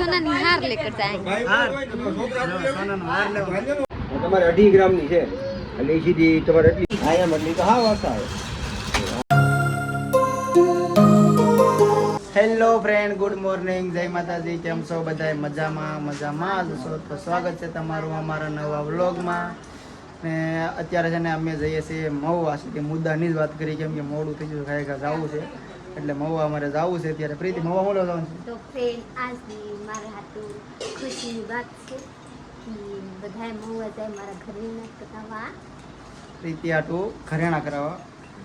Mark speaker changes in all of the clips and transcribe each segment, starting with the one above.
Speaker 1: સોના ની
Speaker 2: હાર લેકર જાય
Speaker 3: તમારે અઢી ગ્રામની છે. એટલે એ સીધી તમારે એટલી આયા મળી તો હા વાત આવે
Speaker 2: હેલો ફ્રેન્ડ ગુડ મોર્નિંગ જય માતાજી કેમ છો બધા મજામાં મજામાં. જ છો તો સ્વાગત છે તમારું અમારા નવા વ્લોગમાં. ને અત્યારે છે ને અમે જઈએ છીએ મહુવા. સુધી મુદ્દાની જ વાત કરી કેમ કે મોડું થઈ ગયું ખરેખર જવું છે. એટલે મહુવા અમારે જવું છે ત્યારે પ્રીતિ મહુવા બોલો જવાનું છે?
Speaker 1: તો ફ્રેન્ડ આજની મારા હાથું ખુશીની વાત છે કે બધાએ મહુવા જાય મારા ઘરેણા કરાવવા.
Speaker 2: પ્રીતિ હાટું ઘરેણા કરાવવા.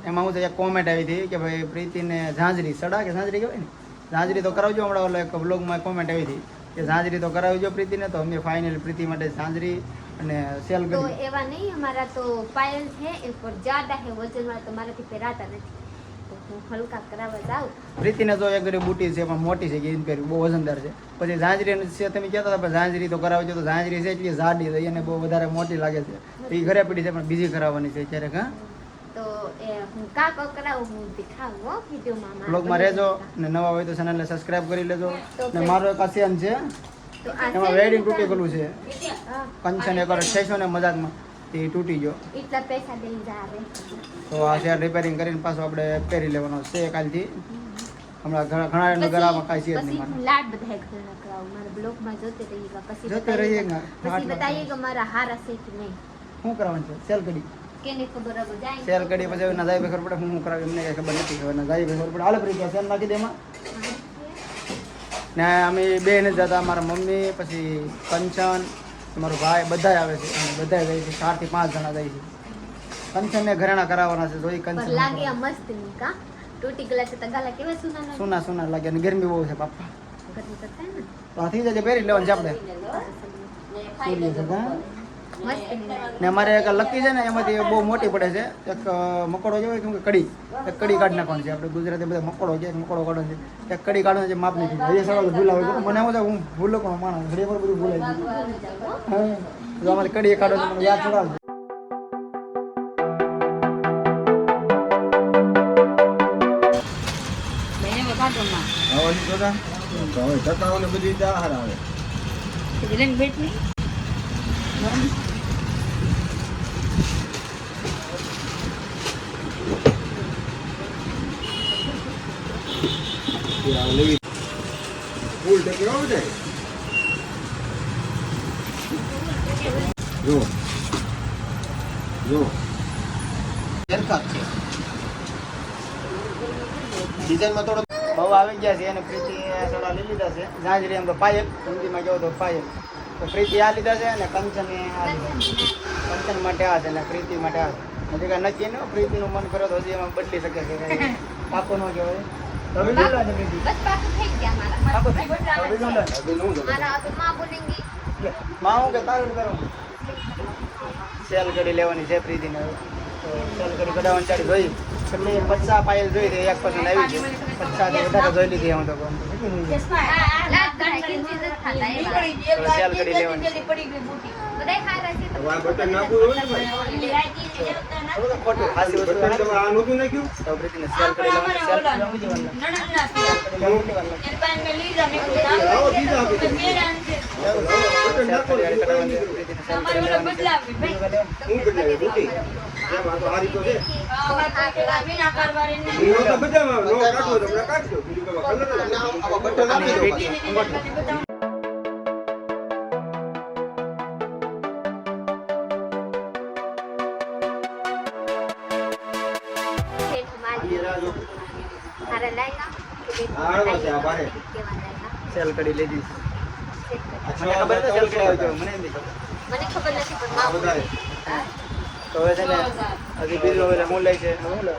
Speaker 2: એમાં હું એક કોમેન્ટ આવી હતી કે ભાઈ પ્રીતિને ઝાંઝરી સડા કે ઝાંઝરી કહેવાય ને? ઝાંઝરી તો કરાવજો હમણાં ઓલો એક બ્લોગમાં કોમેન્ટ આવી હતી કે ઝાંઝરી તો કરાવજો પ્રીતિને તો અમે ફાઇનલ પ્રીતિ માટે ઝાંઝરી અને સેલ કરી.
Speaker 1: એવા નહીં અમારા તો પાયલ છે એ પર જાડા હે વજનમાં તમારાથી પહેરાતા નથી. હું હલકા કરાવવા જાઉં.
Speaker 2: પ્રીતિને એક બુટી છે પણ મોટી છે ગીન પહેરી બહુ વજનદાર છે. પછી ઝાંઝરી છે તમે કહેતા હતા પણ ઝાંઝરી તો કરાવજો. તો ઝાંઝરી છે એટલી જાડી છે એને બહુ વધારે મોટી લાગે છે. એ ઘરે પડી છે પણ બીજી કરાવવાની છે ક્યારેક હા?
Speaker 1: તો એ હું કાકો કરાવું હું દેખાવું વિડીયોમાં
Speaker 2: બ્લોગમાં રહેજો ને નવા હોય તો ચેનલને સબસ્ક્રાઇબ કરી લેજો. ને મારો એક આસિયાન છે
Speaker 1: આ
Speaker 2: એમાં વેડિંગ તૂટી ગયેલું છે. કંચન એકવાર થેશો ને મજાકમાં. તે તૂટી ગયો.
Speaker 1: એટલા પૈસા દઈ જાવે
Speaker 2: તો આ શેર રિપેરિંગ કરીને પાછો આપણે પહેરી લેવાનો છે કાલથી. હમણાં ઘણા ઘણા એને ગળામાં કાંઈ છે નહીં
Speaker 1: હું લાડ બધાય ઘણા કરાવું મારા બ્લોગમાં જોતે રહીએગા પછી
Speaker 2: જોતે રહીએગા.
Speaker 1: પછી
Speaker 2: આટલા.
Speaker 1: મારા હારા છે કે નહીં.
Speaker 2: શું કરવાનું છે? સેલ કરી.
Speaker 1: કેને ખબર હવે? જાય
Speaker 2: સેલ કરી પછી એના જાય ખબર પડે. હું શું કરાવી? એમને કાંઈ ખબર નથી. હવે ના જાય ખબર પડે. હાલ પડી ગયા. સેલ નાખી દેમાં ને અમે બે ને જતા મારા મમ્મી પછી કંચન મારો ભાઈ બધા આવે છે. અને બધા જાય છે. ચારથી પાંચ જણા જાય છે. કંચન ને ઘરેણા કરાવવાના છે. જોઈ કંચન
Speaker 1: પર લાગે આ
Speaker 2: કંચન
Speaker 1: મસ્ત નીકા. તૂટી ટૂટી છે તગાલા કેવા સુના
Speaker 2: સોના સોના લાગે. અને ગરમી બહુ છે બાપા
Speaker 1: ગરમી તો ને.
Speaker 2: તો થઈ જાય પહેરી લેવાનું છે આપણે.
Speaker 1: ની
Speaker 2: ને અમારે એક લકી છે ને એમાંથી બહુ મોટી પડે છે. એક મકોડો જેવો કેમ કે કડી એક કડી કાઢ નાખવાની છે. આપણે ગુજરાતી બધા મકોડો છે મકોડો કાઢવાનો છે. એક કડી કાઢવાનો છે માપ નથી એ સવાલ ભૂલાવે છે મને એમ છે હું ભૂલો પણ માણસ. ઘડી પર બધું ભૂલાઈ ગયું. હા. જો અમારે કડી કાઢો છે મને યાદ
Speaker 3: છોડાવજો હવે ટકાઓને બધી રીતે આહાર આવે. ત્યાં લેવી ફૂલ આવે
Speaker 2: ગયા છે અને પ્રીતિ થોડા લઈ લીધા છે ઝાંઝરી એમ તો પાયલ હિન્દીમાં કહો તો પાયલ તો પ્રીતિ આ લીધા છે અને કંચન એ. કંચન માટે આ છે અને પ્રીતિ માટે આ છે હજી કાંઈ નક્કી ન પ્રીતિનું મન કરો તો હજી એમાં બદલી શકે છે પાકો ન કહેવાય
Speaker 1: બસ પાકું થઈ ગયા મારા. મારા માં બોલેંગી.
Speaker 2: માં હું કે તારું કરો સેલ કરી લેવાની છે પ્રીતિને સેલ કરી કઢાવવાની ચાલી જોઈ. એટલે પચાસ પાયલ જોઈ તો એક પસંદ આવી છે પચાસ વધારે જોઈ લીધી હું. તો સેલ કરી લેવાની.
Speaker 3: બધામાં નો કાઢવો કાઢજો. બીજું કલર
Speaker 1: કે
Speaker 3: છે આ બારે.
Speaker 2: સેલ કરી લીધી
Speaker 1: શેઠ
Speaker 2: મને ખબર તો સેલ કરી આવજો મને એમ ખબર
Speaker 1: મને ખબર નથી પણ
Speaker 3: આ
Speaker 1: માં
Speaker 2: તો હવે છે ને હજી બિલ હવે હું લઈ છે હું લે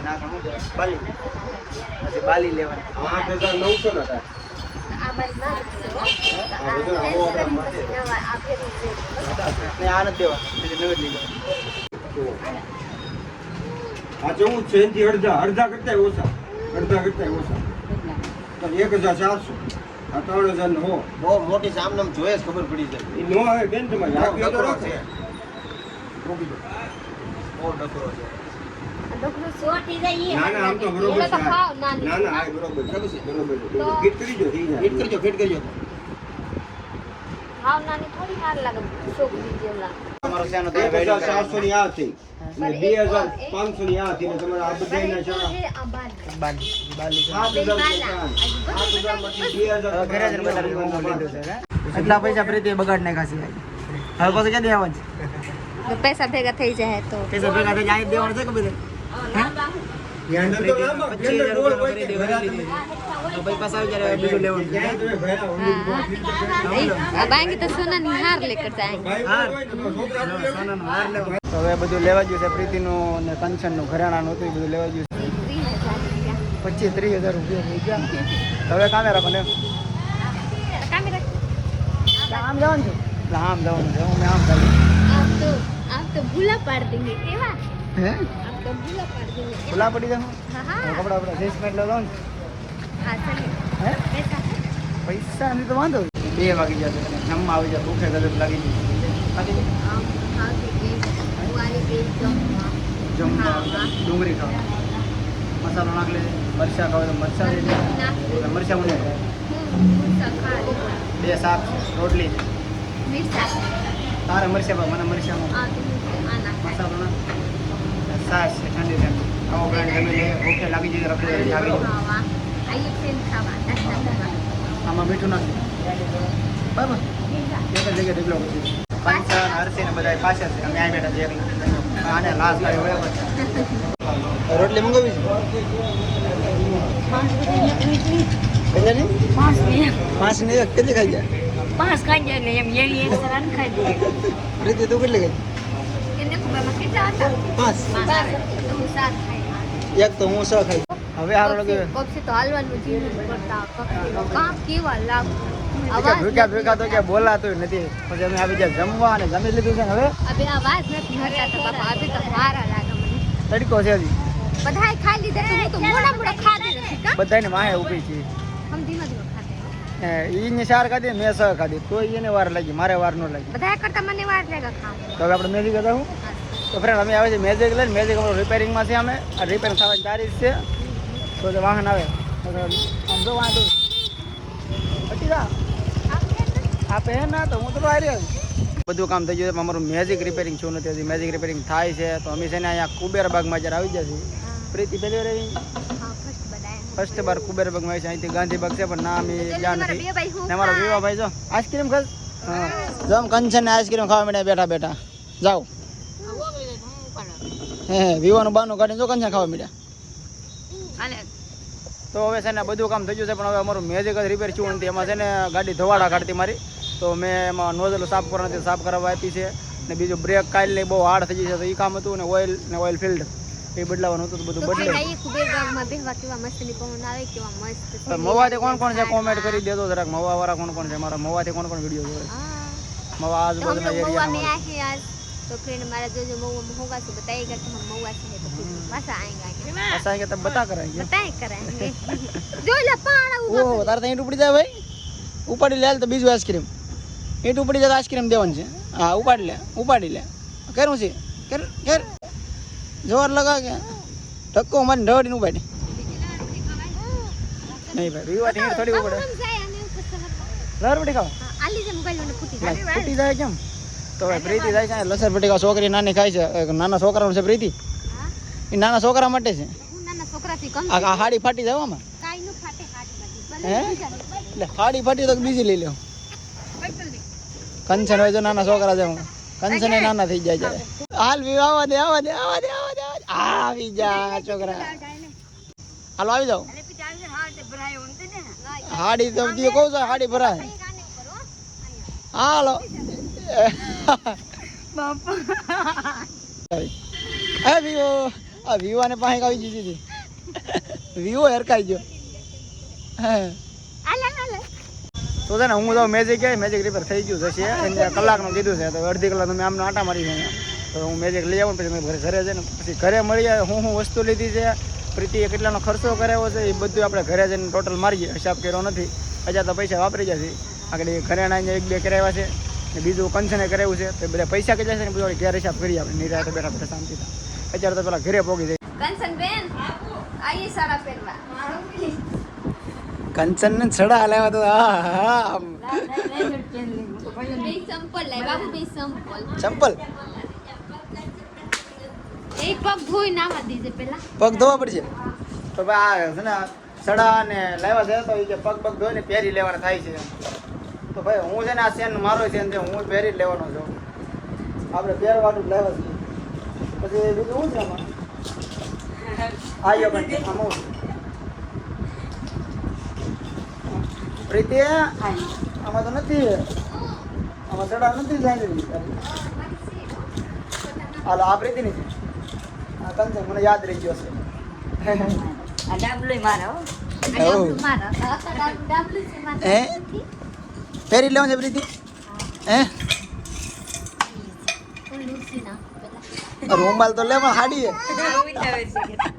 Speaker 2: ના હું? બાલી. હજી બાલી લેવાની.
Speaker 3: આઠ હજાર નવસો ના થાય.
Speaker 1: આ
Speaker 2: નથી દેવા નવી જ લીધો.
Speaker 3: તો આ ચૌદ છે એનથી અડધા અડધા કરતા ઓછા અડધા કરતા ઓછા તો એક હજાર ચારસો. આ ત્રણ હજાર નો
Speaker 4: બહુ મોટી છે જોઈએ ખબર પડી જાય.
Speaker 3: એ નો આવે બેન તમારે. રાખવી તો
Speaker 4: છે.
Speaker 3: મૂકી દો.
Speaker 4: બહુ ડકરો છે.
Speaker 1: ડોકરું ચોટી જાય
Speaker 3: ના ના આમ તો બરોબર છે. ના ના. આ બરોબર બરોબર છે. બરોબર ફિટ કરી
Speaker 2: ફિટ ફિટ
Speaker 1: થોડી વાર લાગે છોકરી
Speaker 2: તમારો તો
Speaker 3: એક હજાર ચારસો ની આ થઈ. બે હજાર પાંચસો ની આ થઈ ને તમારે આ બધાયના ચણા
Speaker 2: બાલી બાલી
Speaker 3: સાત હજાર રૂપિયા સાત હજારમાંથી બે હજાર
Speaker 2: હવે ઘરે જઈને બધા રૂપિયા લીધું છે હે? એટલા પૈસા પ્રીતિ બગાડ નાખ્યા છે હવે પાછું ક્યાંથી આવવાનું છે
Speaker 1: પૈસા ભેગા થઈ જાય તો
Speaker 2: પૈસા ભેગા થઈ જાય દેવાનું છે કે બધે
Speaker 3: અંદર તો લાંબા,
Speaker 2: પચીસ હજાર
Speaker 3: અંદર
Speaker 2: રૂપિયાનો
Speaker 3: ગોળ હોય
Speaker 2: ખરીદી
Speaker 3: તે
Speaker 2: ભરી લીધી છે. તો પછી પાછા આવી જ્યારે બીજું લેવાનું છે.
Speaker 3: ક્યાંય તમે ભર્યા હોય ને
Speaker 1: બાકી તો સોનાની હાર લેકર જાય
Speaker 3: ભાઈ
Speaker 2: હાર.
Speaker 3: હોય ને તો છોકરા તો લેવું.
Speaker 2: તો હવે બધું લેવા ગયું છે પ્રીતિનું ને કંચનનું ઘરેણાનું હતું એ બધું લેવા ગયું છે. પચીસ ત્રીસ હજાર રૂપિયા થઈ ગયા. હવે કામે રાખો ને આમ જવાનું છે? એટલે આમ જવાનું છે આમ
Speaker 1: તો ભૂલા પાડ દેંગે કેવા?
Speaker 2: હે?
Speaker 1: આમ તો ભૂલા પાડ દેંગે
Speaker 2: ખુલ્લા પડી જાવ
Speaker 1: હા હા.
Speaker 2: કપડા આપણા જીન્સ પેન્ટ લેવા
Speaker 1: હા ચાલે.
Speaker 2: હે?
Speaker 1: પૈસા
Speaker 2: પૈસા ની તો વાંધો. નહીં. બે વાગી જશે જમવા આવી જાય ભૂખે ગજબ લાગી ગઈ ખાધી લે.
Speaker 1: આમ ખાતી ગઈ વાલી ગઈ જમવા.
Speaker 2: ડુંગળી ખાવા. મસાલો નાખલે મરચાં ખાવ તો મરચા લઈ મરચા મને બે શાક રોટલી. તારે મરચા ભાવ મને મરચા
Speaker 1: તો
Speaker 2: મસાલો નાખ. સાસ છે ઠંડી ઠંડી આવો બ્રાન્ડ ગમે લે ઓકે લાગી જઈએ રખડે આવી આમાં મીઠું નાખી. બરાબર? એક જ જગ્યાએ ઢગલો પછી. પંચાવન હરસી ને બધા પાછળ છે. અમે આ બેઠા છે એકલા આને લાસ્ટ હોય રોટલી મંગાવી છે?
Speaker 5: ને
Speaker 2: ખાઈ જાય? તું કેટલી ખાઈ? હું છ ખાઈ. હવે
Speaker 1: કપસી તો હાલવાનું કામ કેવા લાગ
Speaker 2: ભૂખ્યા ભૂખ્યા તો ક્યાં બોલાતું નથી. પછી અમે આવી જાય જમવા અને જમી લીધું છે હવે?
Speaker 1: અબે નથી હરતા તો બાપા અબે તો સારા લાગે મને.
Speaker 2: તડકો છે હજી.
Speaker 1: બધાય ખાઈ લીધા તો હું તો મોડા મોડા ખાધી નથી
Speaker 2: બધાને વાહે ઊભી છે.
Speaker 1: હમ ધીમે ધીમે
Speaker 2: ઈને ચાર ખાધી મેં છ ખાધી. તો એને વાર લાગી મારે વાર ન લાગી.
Speaker 1: બધાય કરતા મને વાર લાગે ખાવા
Speaker 2: તો હવે આપણે મેજિક હતા હું. તો ફ્રેન્ડ અમે આવે છે મેજિક લઈને મેજિક અમારું રિપેરિંગમાં છે અમે. આ રિપેર થવાની તારીખ છે. તો વાહન આવે. આમ જો વાંધો. જા. આપે હે ના તો હું તો બહાર જ. બધું કામ થઈ ગયું છે અમારું મેજિક રિપેરિંગ શું નથી હજી મેજિક રિપેરિંગ થાય છે તો અમે છે ને અહીંયા કુબેર બાગમાં જ્યારે આવી જશે. પ્રીતિ પહેલી વાર આવી?
Speaker 1: ફર્સ્ટ
Speaker 2: બાર કુબેર બાગમાં આવી છે અહીંથી ગાંધીબાગ છે પણ ના અમે જ્યાં નથી. અમારો વિવા ભાઈ જો આઈસ્ક્રીમ ખાસ? જમ કંચન ને આઈસ્ક્રીમ ખાવા મળ્યા બેઠા બેઠા. જાઓ. હે. વિવાનું બાનું કાઢીને જો કંચન ખાવા મળ્યા તો હવે છે ને બધું કામ થઈ ગયું છે પણ હવે અમારું મેજિક જ રિપેર થયું નથી. એમાં છે ને ગાડી ધોવાડા કાઢતી મારી. તો મેં એમાં નોઝલ સાફ કરવા નથી સાફ કરાવવા આપી છે ને બીજું બ્રેક કાલની બહુ હાર્ડ થઈ ગઈ છે તો એ કામ હતું ને ઓઇલ ને ઓઇલ ફિલ્ડ એ બદલાવાનું હતું તો બધું
Speaker 1: તો
Speaker 2: બદલે
Speaker 1: ખાઈ કુબેર ગામમાં બેહવા કેવા મસ્ત ની પવન આવે કેવા મસ્ત છે.
Speaker 2: મવાથી કોણ કોણ છે કોમેન્ટ કરી દેતો જરાક મવા વાળા કોણ કોણ છે મારા મવાથી કોણ કોણ વિડીયો જોવે
Speaker 1: હા
Speaker 2: મવા
Speaker 1: तो हम
Speaker 2: આજુબાજુના
Speaker 1: लोग महुआ में
Speaker 2: એરિયા
Speaker 1: आए हैं आज तो फ्रेंड हमारा जो जो महुआ में होगा तो बताइएगा कि हम महुआ से है तो फिर बस आएंगे आगे
Speaker 2: ऐसा है कि तब बता कराएंगे
Speaker 1: बताए कराएंगे जो ला पाड़ा
Speaker 2: ઓ તારે ત્યાં ઈંટ ઉપડી જાય ભાઈ ઉપાડી લે હાલ તો બીજું આઈસ્ક્રીમ ઈંટ ઉપડી જતા આઈસ્ક્રીમ દેવાનું છે. હા ઉપાડી લે ઉપાડી લે. કેરું છે? કેર કેર. જોર લગા કે. ધક્કો મારી ઢવડીને ઉપાડી. નહીં ભાઈ વિવાહ ઈંટ થોડી ઉપડે. લહર પટી ખાવા?
Speaker 1: ફૂટી જાય.
Speaker 2: કેમ? તો પ્રીતિ જાય છે લસર પટી ખાવા. છોકરી નાની ખાય છે. નાના છોકરાનું છે પ્રીતિ. એ નાના છોકરા માટે છે. આ હાડી ફાટી
Speaker 1: હાથ
Speaker 2: હે એટલે હાડી ફાટી તો બીજી લઈ લો કંચન હોય તો નાના છોકરા છે હું કંચન એ નાના થઈ જાય છે હાલ વિવ આવવા દે, આવા દે આવવા દે, આવા દે, આવી જા છોકરા. હાલો, આવી જાઓ. હાડી તો કહું છું, હાડી ભરાય. હાલો. હે વિવો. આ વિવાને પાસે આવી જતી હતી. વિવો હરકાઈ ગયો. હે. તો છે ને હું તો મેજિક એ મેજિક રિપેર થઈ ગયું છે એને કલાકનું કીધું છે તો અડધી કલાક મેં આમને આટા મારી છે તો હું મેજિક લઈ આવું પછી ઘરે ઘરે જઈને પછી ઘરે મળી જાય હું હું વસ્તુ લીધી છે. પ્રીતિએ કેટલાનો ખર્ચો કરાવ્યો છે, એ બધું આપણે ઘરે જઈને ટોટલ મારીએ. હિસાબ કર્યો નથી. હજાર તો પૈસા વાપરી જશે આગળ એ ઘરે આવીને એક બે કરાવ્યા છે. ને બીજું કંચને કરાવ્યું છે. તો બધા પૈસા કેટલા છે ને બધું ઘેર હિસાબ કરીએ આપણે નિરાતે બેઠા બેઠા શાંતિથી. અત્યારે તો પેલા ઘરે પોગી જાય
Speaker 1: કંચન બેન આઈએ સારા પહેરવા.
Speaker 2: કંચન ને છડા હલાવ્યા તો આ ચંપલ
Speaker 1: એક પગ ધોઈ નાવા દીજે પેલા.
Speaker 2: પગ ધોવા પડશે? તો ભાઈ આ છે ને સડા ને લાવ્યા છે તો એ કે પગ પગ ધોઈને પહેરી લેવાના થાય છે. તો ભાઈ હું છે ને આ સેન મારો સેન છે હું પહેરી લેવાનો છું. આપણે પહેરવાનું જ લેવા છીએ. પછી બીજું શું છે આમાં? આવ્યો પણ આમાં પ્રીતિ આમાં તો નથી. આમાં સડા નથી જાય હાલો આ પ્રીતિ ની છે. આ કંચન મને યાદ રહી ગયો છે.
Speaker 5: હો.
Speaker 1: ડાબલું મારા.
Speaker 2: હે? લેવાનું છે પ્રીતિ? હે
Speaker 1: હું લૂસી નાખું પેલા
Speaker 2: રૂમાલ તો લેવા હાડી હે
Speaker 5: ઉતાવળ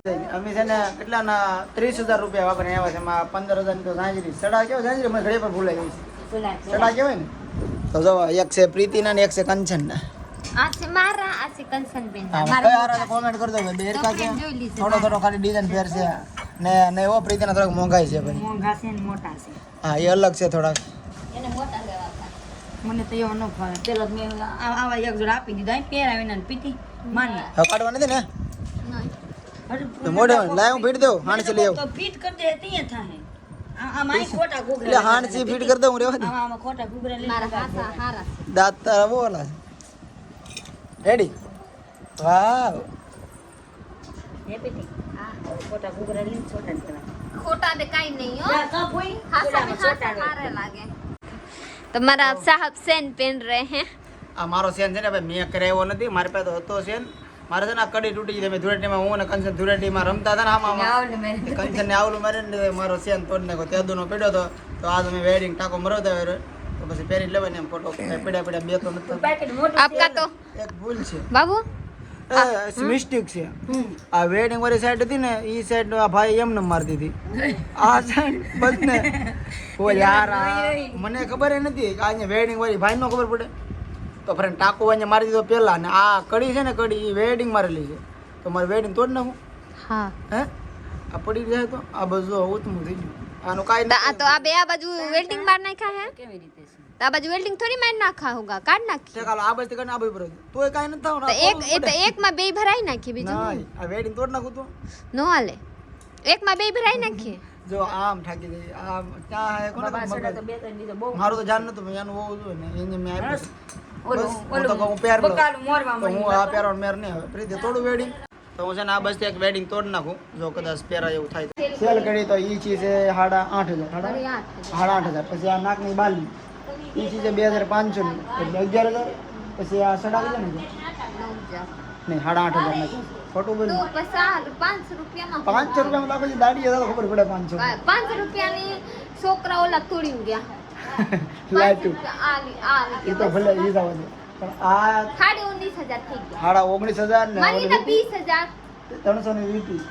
Speaker 5: છે.
Speaker 2: અમે છે ને કેટલાના ત્રીસ હજાર રૂપિયા વાપરે આવ્યા છે. એમાં પંદર હજાર તો સાંજરી સડા કેવો સાંજરી મને ઘરે પર ભૂલાઈ ગઈ છે. સડા કેવાય ને? તો જો એક છે પ્રીતિના ને એક છે
Speaker 1: કંચન લીધું.
Speaker 2: થોડો થોડો ખાલી ડિઝાઇન ફેર છે. ને ને એવો પ્રીતિના થોડોક મોંઘાઈ છે ભાઈ.
Speaker 5: મોંઘા છે ને મોટા છે.
Speaker 2: હા એ અલગ છે થોડાક.
Speaker 1: એને મોટા લેવા
Speaker 5: મને તો એવો ન ફાવે. પેલો મેં આવા એક જોડ આપી દીધો. અહીં પહેરાવીને ને પીતી માની
Speaker 2: હવે કાઢવા નથી ને તો મોઢે લાય હું ફીટ દઉં હાણ ચલી આવું
Speaker 5: તો ફીટ કર દે તીએ થાહે આમાં ખોટા ગુગરા
Speaker 2: એટલે
Speaker 5: હાણ
Speaker 2: સી ફીટ કર દઉં રેવા દે
Speaker 5: આમાં ખોટા ગુગરા લે
Speaker 1: મારા હાથા હારા
Speaker 2: દાંત તારા બોલા રેડી વાવ
Speaker 5: હેપી થી આ ખોટા ગુગરા લઈ છોટા દેવા
Speaker 1: ખોટા દે કાઈ નહીં હો કા
Speaker 5: કોઈ
Speaker 1: હાથા હારા લાગે તમાरा સાહब सेन पहन रहे हैं
Speaker 2: આ મારો સેન છે ને ભાઈ મેં કરાવ્યો નથી. મારી પાસે તો હતો સેન મારે છે ને આ કડી તૂટી ગઈ તમે ધૂળેટીમાં હું ને કંચન ધૂળેટીમાં રમતા હતા ને આમાં કંચન ને આવલું મારે ને મારો સેન તોડ નાખો તેદુનો પડ્યો હતો તો આ તમે વેડિંગ ટાકો મરવતા હોય તો પછી પહેરી લેવાય ને એમ ફોટો પડ્યા પડ્યા બે તો નથી. એક ભૂલ છે.
Speaker 1: બાબુ?
Speaker 2: મિસ્ટેક છે. આ વેડિંગ વાળી સાઈડ હતી ને એ સાઈડ આ ભાઈ એમ ને મારતી હતી આ સાઈડ બસ ને ઓ યાર મને ખબર નથી. કે આ વેડિંગ વાળી ભાઈ નો ખબર પડે. તો ફ્રેન્ડ ટાંકો અહીંયા મારી દીધો પહેલા અને આ કડી છે ને કડી એ વેડિંગ મારેલી છે. તો મારે વેડિંગ તોડ નાખું?
Speaker 1: હા.
Speaker 2: હે? આ પડી જાય તો? આ બધું ઉતમું થઈ ગયું. આનું કાઈ
Speaker 1: ના તો આ બે આ બાજુ વેલ્ડિંગ માર નાખ્યા હે?
Speaker 5: કેવી રીતે છે?
Speaker 1: આ બાજુ વેલ્ડિંગ થોડી માર નાખા હોગા કાઢ નાખી.
Speaker 2: તે કાલ આ બાજુ કાઢ આ બાજુ ભરાય તોય કાઈ
Speaker 1: ન
Speaker 2: થાવ
Speaker 1: એક એ તો એક માં બે ભરાઈ નાખી બીજું
Speaker 2: ના આ વેડિંગ તોડ નાખું તો.
Speaker 1: નો હાલે. એક માં બે ભરાઈ નાખી.
Speaker 2: જો આમ ઠાકી દે આમ ક્યાં હે
Speaker 5: કોણ
Speaker 2: મારું તો જાન નતું મેં આનું બહુ ને એને મેં હું તો પેર મેર નહીં થોડું વેડિંગ તો હું છે ને આ બસ એક વેડિંગ તોડી નાખું. જો કદાચ પહેરા એવું થાય સેલ કરી તો આઠ સાડા આઠ પછી આ નાકની બાલી. ઈ ચીજ છે બે હજાર પાંચસો ની એટલે અગિયાર હજાર. પછી આ સાડા નહીં સાડા આઠ હજાર નાખું ખોટું બોલું પાંચસો પછી દાડી
Speaker 1: હજાર પાંચ રૂપિયાની
Speaker 2: છોકરાઓ
Speaker 1: આવી
Speaker 2: એ તો ભલે ઈ જ આવે છે પણ આ
Speaker 1: સાડી ઓગણીસ હજાર થઈ ગયા.
Speaker 2: સાડા ઓગણીસ હજાર ને
Speaker 1: મારી
Speaker 2: તો
Speaker 1: ના વીસ હજાર.
Speaker 2: ત્રણસો ની વીટી.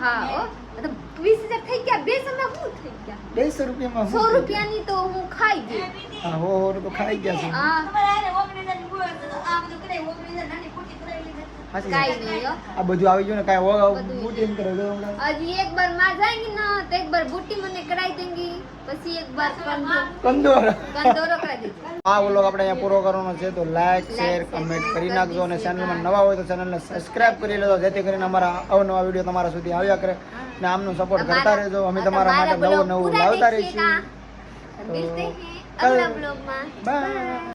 Speaker 1: હા ઓ તો વીસ હજાર થઈ ગયા. બે સમય હું થઈ ગયા?
Speaker 2: બેસો રૂપિયામાં
Speaker 1: સો રૂપિયાની તો હું ખાઈ ગઈ.
Speaker 2: હા હો હો તો ખાઈ ગયા છે.
Speaker 1: હા.
Speaker 5: આ બધું
Speaker 2: આવી ગયું ને કાઈ ઓગ બુટિંગ કરે તો
Speaker 1: હજી એક બારમાં જાય ને તો એક બાર બુટી મને કરાઈ દેંગી. પછી એક બાર
Speaker 2: કંદોરો.
Speaker 1: કંદોરો કરાઈ દેજો.
Speaker 2: આ ઓલો આપણે અહીંયા પૂરો કરવાનો છે તો લાઈક શેર કમેન્ટ કરી નાખજો અને ચેનલમાં નવા હોય તો ચેનલને સબસ્ક્રાઇબ કરી લેજો જેથી કરીને અમારા અવનવા વીડિયો તમારા સુધી આવ્યા કરે ને આમનો સપોર્ટ કરતા રહેજો. અમે તમારા માટે નવું નવું લાવતા રહીશું.
Speaker 1: તો. અગલા વ્લોગમાં.
Speaker 2: બાય